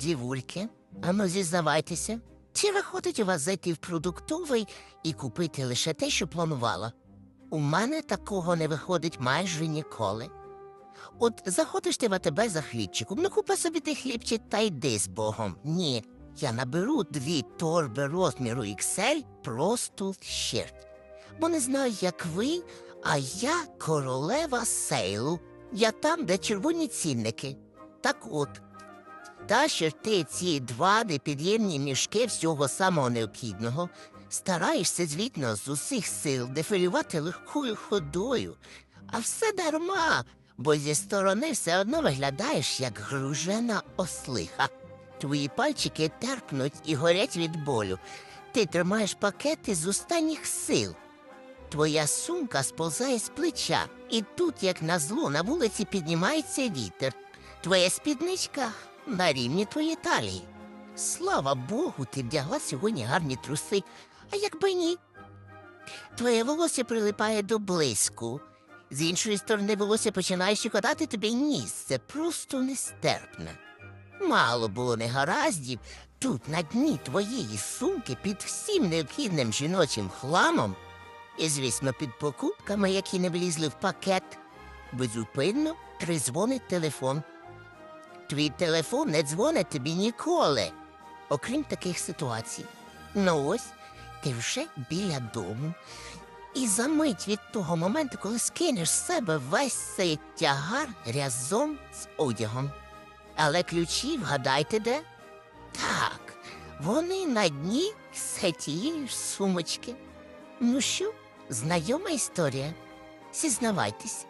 Дівульки, ану зізнавайтеся, чи виходить у вас зайти в продуктовий і купити лише те, що планувала? У мене такого не виходить майже ніколи. От заходиш ти в АТБ за хлібчиком, ну купи собі ти хлібчик та йди з Богом. Ні, я наберу дві торби розміру XL просто щерть. Бо не знаю, як ви, а я королева сейлу. Я там, де червоні цінники. Так от, Тащиш ти ці два непід'ємні мішки всього самого необхідного, стараєшся, звітно, з усіх сил дефілювати легкою ходою, а все дарма, бо зі сторони все одно виглядаєш як гружена ослиха. Твої пальчики терпнуть і горять від болю. Ти тримаєш пакети з останніх сил. Твоя сумка сповзає з плеча, і тут, як назло, на вулиці піднімається вітер. Твоя спідничка на рівні твоєї талії. Слава Богу, ти вдягла сьогодні гарні труси, а якби ні. Твоє волосся прилипає до блиску. З іншої сторони, волосся починає щекотати тобі ніс. Це просто нестерпне. Мало було негараздів. Тут на дні твоєї сумки під всім необхідним жіночим хламом, і, звісно, під покупками, які не влізли в пакет, безупинно тризвонить телефон. Твій телефон не дзвонить тобі ніколи, окрім таких ситуацій. Ну ось, ти вже біля дому. І за мить від того моменту, коли скинеш з себе весь цей тягар разом з одягом. Але ключі вгадайте де? Так, вони на дні все тієї ж сумочки. Ну що, знайома історія? Зізнавайтесь,